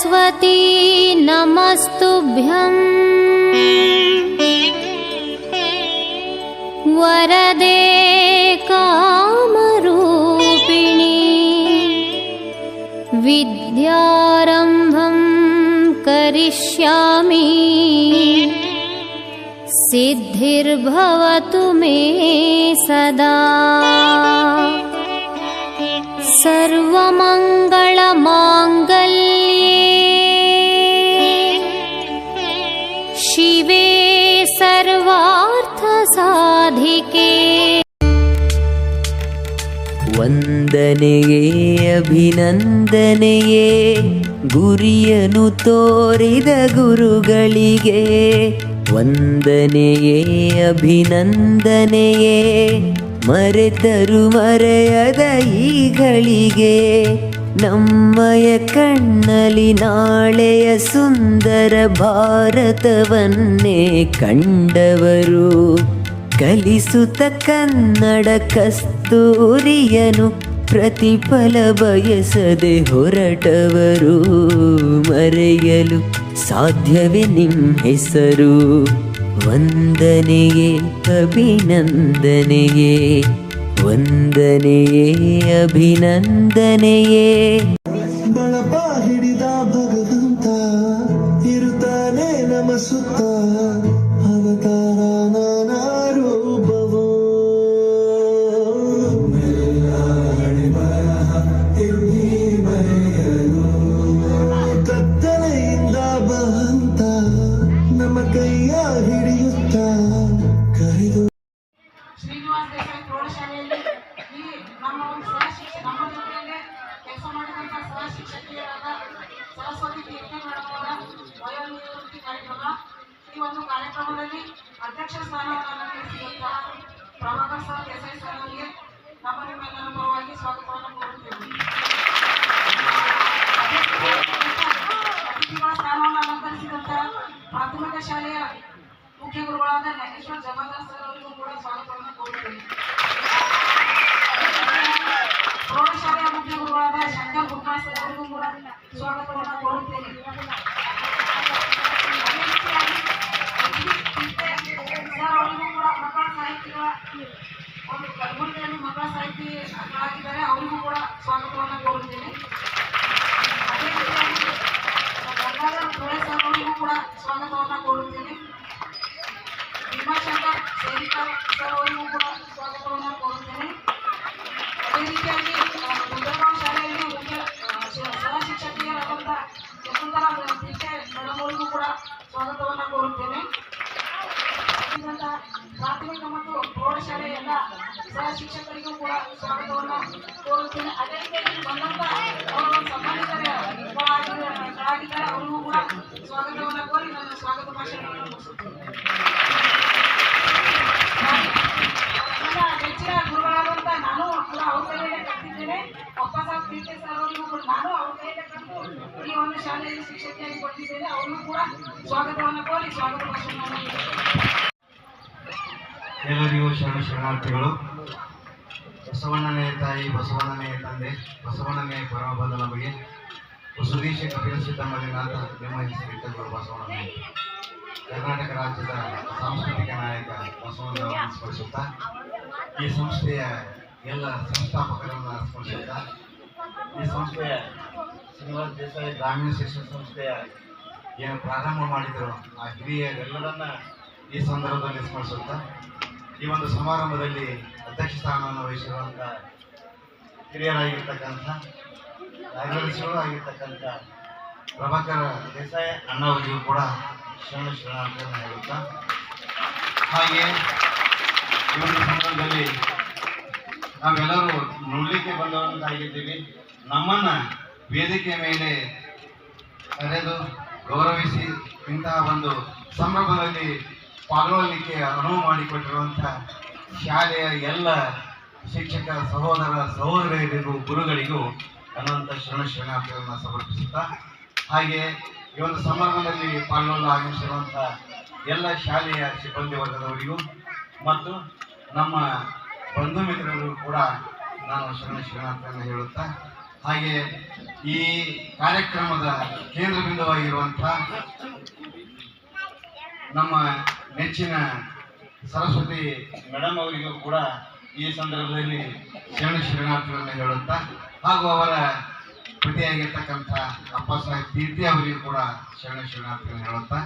सरस्वती नमस्तुभ्यम् वरदे कामरूपिणि। विद्यारम्भं करिष्यामि। सिद्धिर्भवतु मे सदा ಸಾಧಿಕೆ. ವಂದನೆಯೇ, ಅಭಿನಂದನೆಯೇ ಗುರಿಯನು ತೋರಿದ ಗುರುಗಳಿಗೆ. ವಂದನೆಯೇ, ಅಭಿನಂದನೆಯೇ, ಮರೆತರು ಮರೆಯದ ಈಗಳಿಗೆ ನಮ್ಮಯ ಕಣ್ಣಲಿ ನಾಳೆಯ ಸುಂದರ ಭಾರತವನ್ನೇ ಕಂಡವರು. ಕಲಿಸುತ್ತ ಕನ್ನಡ ಕಸ್ತೂರಿಯನು ಪ್ರತಿಫಲ ಬಯಸದೆ ಹೊರಟವರು ಮರೆಯಲು ಸಾಧ್ಯವೇ ನಿಮ್ಮ ಹೆಸರು. ವಂದನೆಯೇ ಅಭಿನಂದನೆಯೇ ವಂದನೆಯೇ ಅಭಿನಂದನೆಯೇ. ಬಳಪ ಹಿಡಿದ ಭಗವಂತ, ಇರುತ್ತಾನೆ ಪ್ರಾಥಮಿಕ ಶಾಲೆಯ ಮುಖ್ಯ ಗುರುಗಳಾದ ಜ್ಞಾನೇಶ್ವರ ಜಮಾದಾರ್ ಸರ್ ಅವರಿಗೂ ಕೂಡ ಸ್ವಾಗತವನ್ನು ಕೋರುತ್ತೇನೆ ಪ್ರೌಢಶಾಲೆಯ ಮುಖ್ಯ ಗುರುಗಳಾದ ಶಂಕರ್ ಗುರುನಾಥ್ ಸರ್ ಅವರಿಗೂ ಕೂಡ ಸ್ವಾಗತವನ್ನು ಕೋರುತ್ತೇನೆ ಅದೇ ರೀತಿಯಾಗಿ ಸರ್ ಅವರಿಗೂ ಕೂಡ ಮಕ್ಕಳ ಸಾಹಿತ್ಯಗಳ ಒಂದು ಕಲಬುರಗಿಯಲ್ಲಿ ಮಕ್ಕಳ ಸಾಹಿತಿಗಳಾಗಿದ್ದಾರೆ ಪ್ರಾಥಮಿಕ ಮತ್ತು ಪ್ರೌಢಶಾಲೆ ಎಲ್ಲ ಸಹ ಶಿಕ್ಷಕರಿಗೂ ಕೂಡ ಸ್ವಾಗತವನ್ನು ಕೋರುತ್ತೇನೆ. ಅದೇ ರೀತಿಯಾಗಿ ಬಂದಂತ ಅವರು ಸಂಬಂಧಿಕರಾಗಿದ್ದಾರೆ ಅವರಿಗೂ ಕೂಡ ಸ್ವಾಗತವನ್ನು ಕೋರಿ ನನ್ನ ಸ್ವಾಗತ ಭಾಷಣವನ್ನು ಮುಗಿಸುತ್ತೇನೆ. ನನ್ನ ನೆಚ್ಚಿನ ನಾನು ಕೂಡ ಅವ್ರ ಕೈಯಲ್ಲೇ ಸಾಹೇಬ್ ಕೂಡ ನಾನು ಶಾಲೆಯಲ್ಲಿ ಶಿಕ್ಷಕಿಯಾಗಿ ಕೊಟ್ಟಿದ್ದೇನೆ. ಅವರಿಗೂ ಕೂಡ ಸ್ವಾಗತವನ್ನು ಕೋರಿ ಸ್ವಾಗತ ಭಾಷಣವನ್ನು ಎಲ್ಲರಿಗೂ ಶರಣ ಶರಣಾರ್ಥಿಗಳು. ಬಸವಣ್ಣನೇ ತಾಯಿ, ಬಸವಣ್ಣನೇ ತಂದೆ, ಬಸವಣ್ಣನೇ ಪರಮಬಂಧ ನಮಗೆ. ಸುದೀಶ ಕಪಿಲ ಸಿದ್ದಮ್ಮಲಿನಾಥ ನಿಮ್ಮ ಬಸವಣ್ಣನೇ. ಕರ್ನಾಟಕ ರಾಜ್ಯದ ಸಾಂಸ್ಕೃತಿಕ ನಾಯಕ ಬಸವಣ್ಣನವರನ್ನು ಸ್ಮರಿಸುತ್ತಾ, ಈ ಸಂಸ್ಥೆಯ ಎಲ್ಲ ಸಂಸ್ಥಾಪಕರನ್ನು ಸ್ಮರಿಸುತ್ತಾ, ಈ ಸಂಸ್ಥೆಯ ಶ್ರೀನಿವಾಸ ದೇಸಾಯಿ ಗ್ರಾಮೀಣ ಶಿಕ್ಷಣ ಸಂಸ್ಥೆಯ ಏನು ಪ್ರಾರಂಭ ಮಾಡಿದರು, ಆ ಹಿರಿಯರೆಲ್ಲರನ್ನ ಈ ಸಂದರ್ಭದಲ್ಲಿ ಸ್ಮರಿಸುತ್ತಾ ಈ ಒಂದು ಸಮಾರಂಭದಲ್ಲಿ ಅಧ್ಯಕ್ಷ ಸ್ಥಾನವನ್ನು ವಹಿಸಿರುವಂಥ ಹಿರಿಯರಾಗಿರ್ತಕ್ಕಂಥ ಕಾರ್ಯದರ್ಶಿಗಳು ಆಗಿರ್ತಕ್ಕಂಥ ಪ್ರಭಾಕರ ದೇಸಾಯಿ ಅಣ್ಣವರಿಗೂ ಕೂಡ ಶರಣ ಶರಣಾರ್ಥಿಯನ್ನು ಹೇಳುತ್ತಾ ಹಾಗೆ ಈ ಒಂದು ಸಂದರ್ಭದಲ್ಲಿ ನಾವೆಲ್ಲರೂ ನೋಡಲಿಕ್ಕೆ ಬಂದವರಂತಾಗಿದ್ದೀವಿ ನಮ್ಮನ್ನು ವೇದಿಕೆ ಮೇಲೆ ಕರೆದು ಗೌರವಿಸಿ ಇಂತಹ ಒಂದು ಸಂಭ್ರಮದಲ್ಲಿ ಪಾಲ್ಗೊಳ್ಳಲಿಕ್ಕೆ ಅನುವು ಮಾಡಿಕೊಟ್ಟಿರುವಂಥ ಶಾಲೆಯ ಎಲ್ಲ ಶಿಕ್ಷಕ ಸಹೋದರ ಸಹೋದರಿಯರಿಗೂ, ಗುರುಗಳಿಗೂ ಅನಂತ ಶರಣ ಶರಣಾರ್ಥಿಗಳನ್ನು ಸಮರ್ಪಿಸುತ್ತಾ, ಹಾಗೆ ಈ ಒಂದು ಸಮಾರಂಭದಲ್ಲಿ ಪಾಲ್ಗೊಳ್ಳಲು ಆಗಮಿಸಿರುವಂಥ ಎಲ್ಲ ಶಾಲೆಯ ಸಿಬ್ಬಂದಿ ವರ್ಗದವರಿಗೂ ಮತ್ತು ನಮ್ಮ ಬಂಧು ಮಿತ್ರರಿಗೂ ಕೂಡ ನಾನು ಶರಣ ಶರಣಾರ್ಥಿಗಳನ್ನು ಹೇಳುತ್ತಾ, ಹಾಗೆ ಈ ಕಾರ್ಯಕ್ರಮದ ಕೇಂದ್ರ ಬಿಂದುವಾಗಿರುವಂಥ ನಮ್ಮ ನೆಚ್ಚಿನ ಸರಸ್ವತಿ ಮೇಡಮ್ ಅವರಿಗೂ ಕೂಡ ಈ ಸಂದರ್ಭದಲ್ಲಿ ಶರಣ ಶರಣಾರ್ಥಿಗಳನ್ನು ಹೇಳುತ್ತಾ ಹಾಗೂ ಅವರ ಪತಿಯಾಗಿರ್ತಕ್ಕಂಥ ಅಪ್ಪ ಸಾಹೇಬ್ ತೀರ್ಥಿ ಅವರಿಗೂ ಕೂಡ ಶರಣ ಶರಣಾರ್ಥಿಗಳನ್ನು ಹೇಳುತ್ತಾ,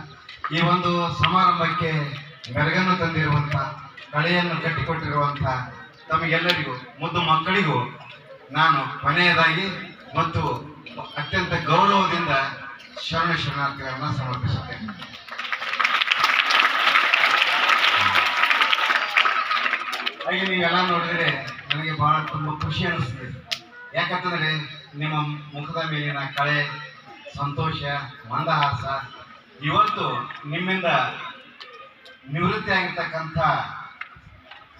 ಈ ಒಂದು ಸಮಾರಂಭಕ್ಕೆ ಮೆರಗನ್ನು ತಂದಿರುವಂಥ, ಕಳೆಯನ್ನು ಕಟ್ಟಿಕೊಟ್ಟಿರುವಂಥ ತಮಗೆಲ್ಲರಿಗೂ, ಮುದ್ದು ಮಕ್ಕಳಿಗೂ ನಾನು ಕೊನೆಯದಾಗಿ ಮತ್ತು ಅತ್ಯಂತ ಗೌರವದಿಂದ ಶರಣ ಶರಣಾರ್ಥಿಗಳನ್ನು ಸಮರ್ಪಿಸುತ್ತೇನೆ. ಹಾಗೆ ನೀವೆಲ್ಲ ನೋಡಿದರೆ ನನಗೆ ಬಹಳ ತುಂಬ ಖುಷಿ ಅನಿಸ್ತದೆ. ಯಾಕಂತಂದ್ರೆ ನಿಮ್ಮ ಮುಖದ ಮೇಲಿನ ಕಳೆ, ಸಂತೋಷ, ಮಂದಹಾಸ ಇವತ್ತು ನಿಮ್ಮಿಂದ ನಿವೃತ್ತಿ ಆಗಿರ್ತಕ್ಕಂಥ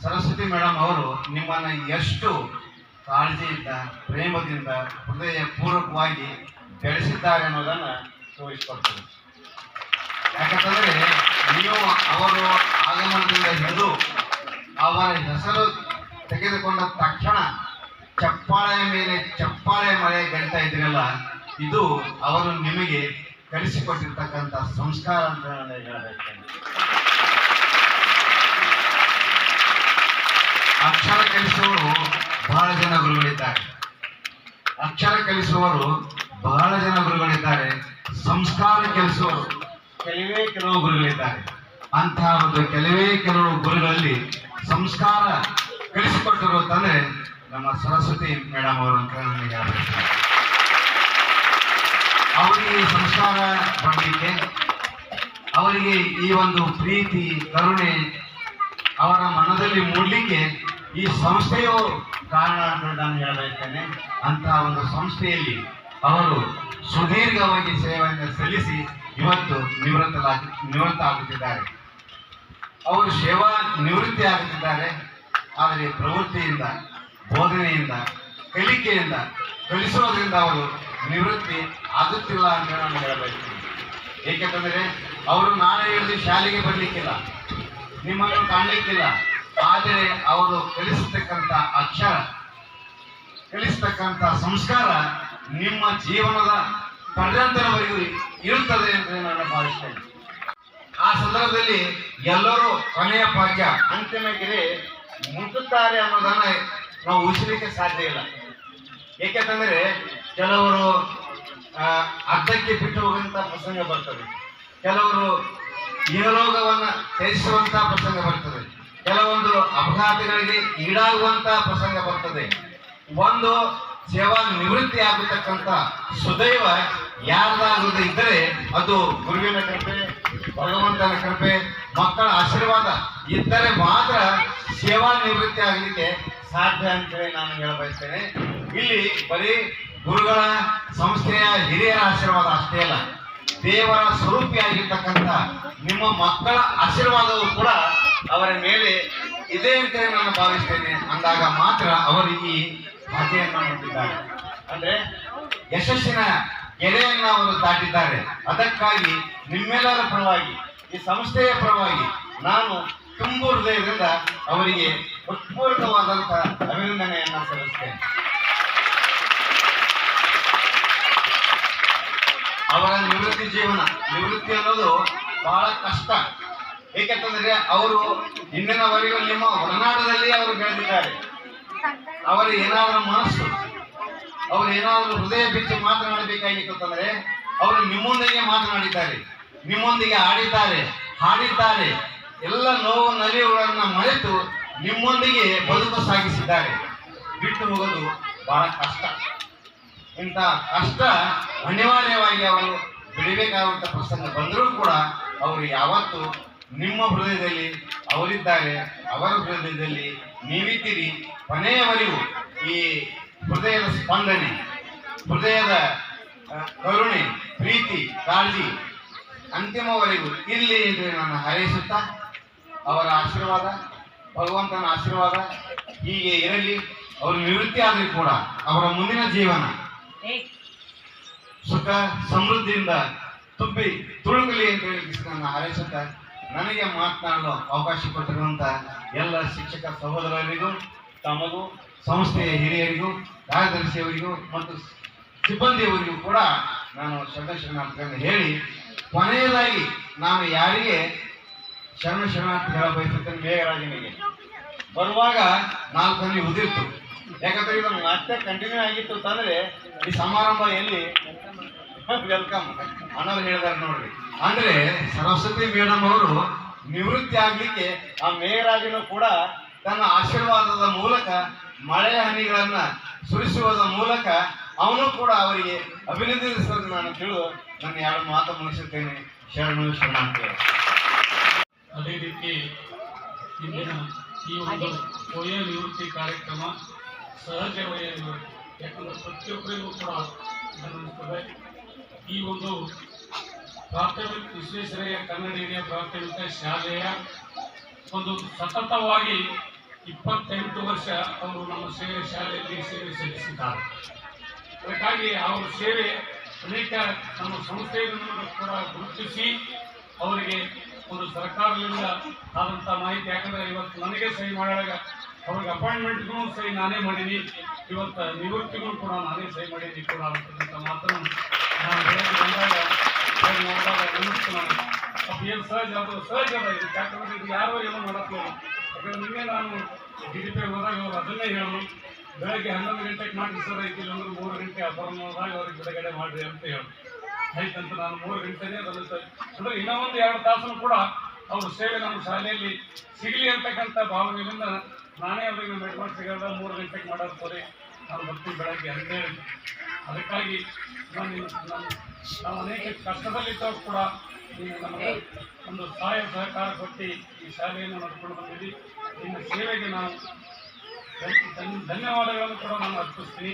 ಸರಸ್ವತಿ ಮೇಡಮ್ ಅವರು ನಿಮ್ಮನ್ನು ಎಷ್ಟು ಕಾಳಜಿಯಿಂದ, ಪ್ರೇಮದಿಂದ ಹೃದಯ ಪೂರ್ವಕವಾಗಿ ಬೆಳೆಸಿದ್ದಾರೆ ಅನ್ನೋದನ್ನು ತೋರಿಸ್ಕೊಡ್ತೀನಿ. ಯಾಕಂತಂದ್ರೆ ನೀವು ಅವರು ಆಗಮನದಿಂದ ಹಿಡಿದು ಅವರ ಹೆಸರು ತೆಗೆದುಕೊಂಡ ತಕ್ಷಣ ಚಪ್ಪಾಳೆ ಮೇಲೆ ಚಪ್ಪಾಳೆ ಮಳೆ ಗಳಿತಾ ಇದ್ರಲ್ಲ, ಇದು ಅವರು ನಿಮಗೆ ಕಲಿಸಿಕೊಟ್ಟಿರ್ತಕ್ಕಂಥ ಸಂಸ್ಕಾರ ಅಂತ ನಾನು ಹೇಳಬೇಕು. ಅಕ್ಷರ ಕಲಿಸುವವರು ಬಹಳ ಜನ ಗುರುಗಳಿದ್ದಾರೆ. ಅಕ್ಷರ ಕಲಿಸುವವರು ಬಹಳ ಜನ ಗುರುಗಳಿದ್ದಾರೆ. ಸಂಸ್ಕಾರ ಕಲಿಸುವವರು ಕೆಲವೇ ಕೆಲವು ಗುರುಗಳಿದ್ದಾರೆ. ಅಂತಹ ಒಂದು ಕೆಲವೇ ಕೆಲವು ಗುರುಗಳಲ್ಲಿ ಸಂಸ್ಕಾರ ಕಲಿಸಿಕೊಟ್ಟರು ನಮ್ಮ ಸರಸ್ವತಿ ಮೇಡಮ್ ಅವರು ಅಂತ ನನಗೆ ಅವರಿಗೆ ಸಂಸ್ಕಾರ ಬರಲಿಕ್ಕೆ ಅವರಿಗೆ ಈ ಒಂದು ಪ್ರೀತಿ, ಕರುಣೆ ಅವರ ಮನದಲ್ಲಿ ಮೂಡಲಿಕ್ಕೆ ಈ ಸಂಸ್ಥೆಯು ಕಾರಣ ಅಂತ ನಾನು ಹೇಳಬೇಕೇನೆ. ಅಂತಹ ಒಂದು ಸಂಸ್ಥೆಯಲ್ಲಿ ಅವರು ಸುದೀರ್ಘವಾಗಿ ಸೇವೆಯನ್ನು ಸಲ್ಲಿಸಿ ಇವತ್ತು ನಿವೃತ್ತಲಾಗಿ ನಿವೃತ್ತ ಆಗುತ್ತಿದ್ದಾರೆ ಅವರು ಸೇವಾ ನಿವೃತ್ತಿ ಆಗುತ್ತಿದ್ದಾರೆ ಆದರೆ ಪ್ರವೃತ್ತಿಯಿಂದ, ಬೋಧನೆಯಿಂದ, ಕಲಿಕೆಯಿಂದ ಕಲಿಸೋದ್ರಿಂದ ಅವರು ನಿವೃತ್ತಿ ಆಗುತ್ತಿಲ್ಲ ಅಂತ ನಾನು ಹೇಳಬೇಕು ಏಕೆಂತಂದರೆ ಅವರು ನಾನು ಹೇಳಿದ ಶಾಲೆಗೆ ಬರಲಿಕ್ಕಿಲ್ಲ, ನಿಮ್ಮನ್ನು ಕಾಣಲಿಕ್ಕಿಲ್ಲ. ಆದರೆ ಅವರು ಕಲಿಸತಕ್ಕಂಥ ಅಕ್ಷರ, ಕಲಿಸತಕ್ಕಂಥ ಸಂಸ್ಕಾರ ನಿಮ್ಮ ಜೀವನದ ಪರ್ಯಂತರವರೆಗೂ ಇರುತ್ತದೆ ಅಂತ ನಾನು ಭಾವಿಸ್ತೇನೆ. ಆ ಸಂದರ್ಭದಲ್ಲಿ ಎಲ್ಲರೂ ಕೊನೆಯ ಭಾಗ್ಯ ಅಂತಿಮ ಗಿರಿ ಮುಟ್ಟುತ್ತಾರೆ ಅನ್ನೋದನ್ನ ನಾವು ಉಸಿರಿಕೆ ಸಾಧ್ಯ ಇಲ್ಲ. ಏಕೆಂತಂದ್ರೆ ಕೆಲವರು ಅರ್ಧಕ್ಕೆ ಬಿಟ್ಟು ಹೋಗುವಂತ ಪ್ರಸಂಗ ಬರ್ತದೆ. ಕೆಲವರು ಇಹಲೋಕವನ್ನ ತ್ಯಜಿಸುವಂತಹ ಪ್ರಸಂಗ ಬರ್ತದೆ. ಕೆಲವೊಂದು ಅಪಘಾತಗಳಿಗೆ ಈಡಾಗುವಂತ ಪ್ರಸಂಗ ಬರ್ತದೆ. ಒಂದು ಸೇವಾ ನಿವೃತ್ತಿ ಆಗತಕ್ಕಂತ ಸುದೈವ ಯಾರ್ದಾಗುವುದು ಇದ್ದರೆ ಅದು ಗುರುವಿನ ಕೃಪೆ ಭಗವಂತನ ಕೃಪೆ, ಮಕ್ಕಳ ಆಶೀರ್ವಾದ ಇದ್ದರೆ ಮಾತ್ರ ಸೇವಾ ನಿವೃತ್ತಿ ಆಗಲಿಕ್ಕೆ ಸಾಧ್ಯ ಅಂತೇಳಿ ನಾನು ಹೇಳಬಯಸ್ತೇನೆ. ಇಲ್ಲಿ ಬರೀ ಗುರುಗಳ ಸಂಸ್ಥೆಯ ಹಿರಿಯರ ಆಶೀರ್ವಾದ ಅಷ್ಟೇ ಅಲ್ಲ, ದೇವರ ಸ್ವರೂಪಿಯಾಗಿರ್ತಕ್ಕಂಥ ನಿಮ್ಮ ಮಕ್ಕಳ ಆಶೀರ್ವಾದವು ಕೂಡ ಅವರ ಮೇಲೆ ಇದೆ ಅಂತ ನಾನು ಭಾವಿಸ್ತೇನೆ. ಅಂದಾಗ ಮಾತ್ರ ಅವರಿಗೆ ಈ ಹೊಂದಿದ್ದಾರೆ. ಅಂದ್ರೆ ಯಶಸ್ಸಿನ ಗೆರೆಯನ್ನು ಅವರು ದಾಟಿದ್ದಾರೆ. ಅದಕ್ಕಾಗಿ ನಿಮ್ಮೆಲ್ಲರ ಪರವಾಗಿ, ಈ ಸಂಸ್ಥೆಯ ಪರವಾಗಿ ನಾನು ತುಂಬ ಹೃದಯದಿಂದ ಅವರಿಗೆ ಉತ್ಪೂರ್ಣವಾದಂಥ ಅಭಿನಂದನೆಯನ್ನು ಸಲ್ಲಿಸ್ತೇನೆ. ಅವರ ನಿವೃತ್ತಿ ಜೀವನ, ನಿವೃತ್ತಿ ಅನ್ನೋದು ಬಹಳ ಕಷ್ಟ. ಏಕೆಂತಂದ್ರೆ ಅವರು ಇಂದಿನವರೆಗೂ ನಿಮ್ಮ ಹೊರನಾಡದಲ್ಲಿ ಅವರು ಬೆಳೆದಿದ್ದಾರೆ. ಅವರ ಏನಾದರೂ ಮನಸ್ಸು ಅವರು ಏನಾದರೂ ಹೃದಯ ಬಿಚ್ಚಿ ಮಾತನಾಡಬೇಕಾಗಿತ್ತು ಅಂದ್ರೆ ಅವರು ನಿಮ್ಮೊಂದಿಗೆ ಮಾತನಾಡಿದ್ದಾರೆ, ನಿಮ್ಮೊಂದಿಗೆ ಆಡಿದ್ದಾರೆ ಹಾಡಿದ್ದಾರೆ. ಎಲ್ಲ ನೋವು ನಲಿವುಗಳನ್ನ ಮರೆತು ನಿಮ್ಮೊಂದಿಗೆ ಬದುಕು ಸಾಗಿಸಿದ್ದಾರೆ. ಬಿಟ್ಟು ಹೋಗೋದು ಬಹಳ ಕಷ್ಟ. ಇಂಥ ಕಷ್ಟ ಅನಿವಾರ್ಯವಾಗಿ ಅವರು ಬಿಡಬೇಕಾದಂಥ ಪ್ರಸಂಗ ಬಂದರೂ ಕೂಡ ಅವರು ಯಾವತ್ತು ನಿಮ್ಮ ಹೃದಯದಲ್ಲಿ ಅವರಿದ್ದಾರೆ, ಅವರ ಹೃದಯದಲ್ಲಿ ನೀವಿದ್ದೀರಿ. ಕೊನೆಯವರೆಗೂ ಈ ಹೃದಯದ ಸ್ಪಂದನೆ ಹೃದಯದ ಕರುಣೆ ಪ್ರೀತಿ ಕಾಳಜಿ ಅಂತಿಮವರೆಗೂ ಇರಲಿ ಎಂದು ನಾನು ಹಾರೈಸುತ್ತಾ ಅವರ ಆಶೀರ್ವಾದ ಭಗವಂತನ ಆಶೀರ್ವಾದ ಹೀಗೆ ಇರಲಿ. ಅವರು ನಿವೃತ್ತಿ ಆದರೂ ಕೂಡ ಅವರ ಮುಂದಿನ ಜೀವನ ಸುಖ ಸಮೃದ್ಧಿಯಿಂದ ತುಂಬಿ ತುಳುಕಲಿ ಅಂತ ಹೇಳಿ ನನ್ನ ಹಾರೈಸುತ್ತಾ ನನಗೆ ಮಾತನಾಡಲು ಅವಕಾಶ ಕೊಟ್ಟಿರುವಂತ ಎಲ್ಲ ಶಿಕ್ಷಕ ಸಹೋದರರಿಗೂ ತಮಗೂ ಸಂಸ್ಥೆಯ ಹಿರಿಯರಿಗೂ, ಕಾರ್ಯದರ್ಶಿಯವರಿಗೂ ಮತ್ತು ಸಿಬ್ಬಂದಿಯವರಿಗೂ ಕೂಡ ನಾನು ಶರಣ ಹೇಳಿ, ಕೊನೆಯದಾಗಿ ನಾನು ಯಾರಿಗೆ ಶರಣ ಶರಣಾರ್ಥಿ ಹೇಳ ಬಯಸುತ್ತೇನೆ ಮೇಘರಾಜನಿಗೆ ಬರುವಾಗ ನಾಲ್ಕು ಹನಿ ಉದಿರ್ತು. ಯಾಕಂದ್ರೆ ಇದು ಮತ್ತೆ ಕಂಟಿನ್ಯೂ ಆಗಿತ್ತು ಅಂತಂದ್ರೆ ಈ ಸಮಾರಂಭ ಎಲ್ಲಿ? ವೆಲ್ಕಮ್ ಅನ್ನೋದು ಹೇಳಿದಾರೆ ನೋಡ್ರಿ. ಅಂದ್ರೆ ಸರಸ್ವತಿ ಮೇಡಮ್ ಅವರು ನಿವೃತ್ತಿ ಆಗ್ಲಿಕ್ಕೆ ಆ ಮೇಘರಾಜನು ಕೂಡ ತನ್ನ ಆಶೀರ್ವಾದದ ಮೂಲಕ ಮಳೆಯ ಹನಿಗಳನ್ನ ಸುರಿಸುವುದರ ಮೂಲಕ ಅವನು ಕೂಡ ಅವರಿಗೆ ಅಭಿನಂದಿಸೋದು ನಾನು ತಿಳಿದು ನನ್ನ ಎರಡು ಮಾತು ಮುಗಿಸುತ್ತೇನೆ ಶರಣು ಶರಣಾರ್ಥಿ ಅದೇ ರೀತಿ ಇಂದಿನ ಈ ಒಂದು ವಯ ನಿವೃತ್ತಿ ಕಾರ್ಯಕ್ರಮ ಸಹಜ ವಯ ನಿವೃತ್ತಿ ಯಾಕಂದ್ರೆ ಪ್ರತಿಯೊಬ್ಬರಿಗೂ ಕೂಡ ಗಮನಿಸ್ತದೆ. ಈ ಒಂದು ಪ್ರಾಥಮಿಕ ವಿಶ್ವೇಶ್ವರಯ್ಯ ಕನ್ನಡ ಹಿರಿಯ ಪ್ರಾಥಮಿಕ ಶಾಲೆಯ ಒಂದು ಸತತವಾಗಿ ಇಪ್ಪತ್ತೆಂಟು ವರ್ಷ ಅವರು ನಮ್ಮ ಸೇವೆ ಶಾಲೆಯಲ್ಲಿ ಸೇವೆ ಸಲ್ಲಿಸಿದ್ದಾರೆ. ಅದಕ್ಕಾಗಿ ಅವರ ಸೇವೆ ಅನೇಕ ನಮ್ಮ ಸಂಸ್ಥೆಯನ್ನು ಕೂಡ ಗುರುತಿಸಿ ಅವರಿಗೆ ಒಂದು ಸರ್ಕಾರದಿಂದ ಆದಂಥ ಮಾಹಿತಿ. ಯಾಕಂದರೆ ಇವತ್ತು ನನಗೆ ಸಹಿ ಮಾಡಿದಾಗ ಅವ್ರಿಗೆ ಅಪಾಯಿಂಟ್ಮೆಂಟ್ಗೂ ಸಹಿ ನಾನೇ ಮಾಡೀನಿ ಇವತ್ತು ನಿವೃತ್ತಿಗೂ ಕೂಡ ನಾನೇ ಸಹಿ ಮಾಡೀನಿ ಕೂಡ ಅಂತಕ್ಕಂಥ ಮಾತನ್ನು ನಾನು ಹೇಳಿ ಬಂದಾಗ ನೋಡಿದಾಗ ಏನು ಸಹಜ ಅದು ಸಹಜ ಅದ ಇದು. ಯಾಕಂದ್ರೆ ಇದು ಯಾರೋ ಏನೋ ಮಾಡತ್ತೀವಿ ಯಾಕಂದ್ರೆ ನಿನ್ನೆ ನಾನು ಡಿ ಡಿ ಪಿ ಹೋದಾಗ ಅವ್ರು ಅದನ್ನೇ ಹೇಳೋದು. ಬೆಳಗ್ಗೆ ಹನ್ನೊಂದು ಗಂಟೆಗೆ ಮಾಡಿ ಸರ್ ಐತಿಲ್ಲ ಅಂದ್ರೆ ಮೂರು ಗಂಟೆ ಅಪರ್ಣದಾಗ ಅವ್ರಿಗೆ ಬಿಡುಗಡೆ ಮಾಡಿರಿ ಅಂತ ಹೇಳಿ. ಆಯ್ತಂತ ನಾನು ಮೂರು ಗಂಟೆನೇ ಸರ್. ಅಂದ್ರೆ ಇನ್ನೂ ಒಂದು ಎರಡು ತಾಸು ಕೂಡ ಅವ್ರ ಸೇವೆ ನಮ್ಮ ಶಾಲೆಯಲ್ಲಿ ಸಿಗಲಿ ಅಂತಕ್ಕಂಥ ಭಾವನೆಯಿಂದ ನಾನೇ ಅವ್ರಿಗೆ ಮೆಡ್ಮಾಡ್ ಸಿಗೋದ ಮೂರು ಗಂಟೆಗೆ ಮಾಡೋದು ಸರಿ ನಾನು ಬರ್ತೀನಿ ಬೆಳಗ್ಗೆ ಅಂತೇಳಿ ಅದಕ್ಕಾಗಿ ನಾವು ಅನೇಕ ಕಷ್ಟದಲ್ಲಿದ್ದಾಗ ಕೂಡ ನೀನು ನಮಗೆ ಒಂದು ಸಹಾಯ ಸಹಕಾರ ಕೊಟ್ಟು ಈ ಶಾಲೆಯನ್ನು ನಡ್ಕೊಂಡು ಬಂದಿದ್ದೀವಿ ನಿಮ್ಮ ಸೇವೆಗೆ ನಾನು ಧನ್- ಧನ್- ಧನ್ಯವಾದಗಳನ್ನು ಕೂಡ ನಾನು ಅರ್ಪಿಸ್ತೀನಿ.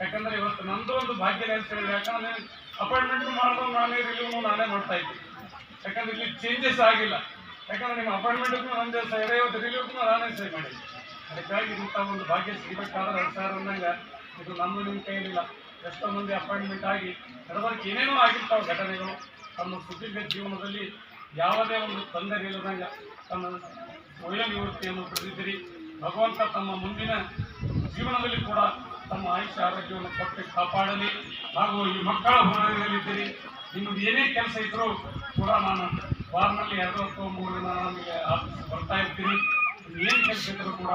ಯಾಕಂದರೆ ಇವತ್ತು ನಂದು ಒಂದು ಭಾಗ್ಯ ಅಂತ ಹೇಳಿದ್ರೆ, ಯಾಕಂದ್ರೆ ಅಪಾಯಿಂಟ್ಮೆಂಟ್ ಮಾಡೋದು ನಾನೇ ರಿಲೀವ್ ನಾನೇ ಮಾಡ್ತಾ ಇದ್ದೆ. ಯಾಕಂದ್ರೆ ಇಲ್ಲಿ ಚೇಂಜಸ್ ಆಗಿಲ್ಲ. ಯಾಕಂದ್ರೆ ನಿಮ್ಮ ಅಪಾಯಿಂಟ್ಮೆಂಟ್ಗೂ ನಂದೇ ಸಹ ಇವತ್ತು ರಿಲೀವ್ಗೂ ನಾನೇ ಸಹಿ ಮಾಡಿದ್ದೆ. ಅದಕ್ಕಾಗಿ ಇಂಥ ಒಂದು ಭಾಗ್ಯ ಸಿಗಬೇಕಾದ್ರೆ ಸರ್ ಅಂದಂಗೆ ಇದು ನಮ್ಮ ನಿಮ್ಮ ಕೈಲಿಲ್ಲ ಎಷ್ಟೋ ಮಂದಿ ಅಪಾಯಿಂಟ್ಮೆಂಟ್ ಆಗಿ ನಡವಳಿಕೆ ಏನೇನೋ ಆಗಿರ್ತಾವೆ ಘಟನೆಗಳು. ತಮ್ಮ ಸುದೀರ್ಘ ಜೀವನದಲ್ಲಿ ಯಾವುದೇ ಒಂದು ತೊಂದರೆ ಇಲ್ಲದಂಗೆ ತಮ್ಮ ನಿವೃತ್ತಿಯನ್ನು ಪಡೆದಿದ್ದೀರಿ ಭಗವಂತ ತಮ್ಮ ಮುಂದಿನ ಜೀವನದಲ್ಲಿ ಕೂಡ ತಮ್ಮ ಆಯುಷ್ಯ ಆರೋಗ್ಯವನ್ನು ಕೊಟ್ಟು ಕಾಪಾಡಲಿ. ಹಾಗೂ ಈ ಮಕ್ಕಳ ಹೊರಲಿದ್ದೀರಿ ನಿಮ್ಮದು ಏನೇ ಕೆಲಸ ಇದ್ರೂ ಕೂಡ ನಾನು ವಾರ್ನಲ್ಲಿ ಎರಡು ಅಥವಾ ಮೂರು ದಿನ ನಮಗೆ ಬರ್ತಾ ಇರ್ತೀನಿ. ಏನು ಕೆಲಸ ಇದ್ದರೂ ಕೂಡ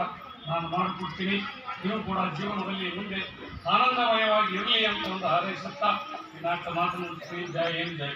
ನಾನು ಮಾಡಿಕೊಡ್ತೀನಿ ನೀವು ಕೂಡ ಜೀವನದಲ್ಲಿ ಮುಂದೆ ಆನಂದಮಯವಾಗಿ ಇರಲಿ ಅಂತ ಒಂದು ಹಾರೈಸುತ್ತಾ ಈ ನಾಟಕ ಮಾತನಾಡುತ್ತೀನಿ ಜಯ ಏನು ಜಯ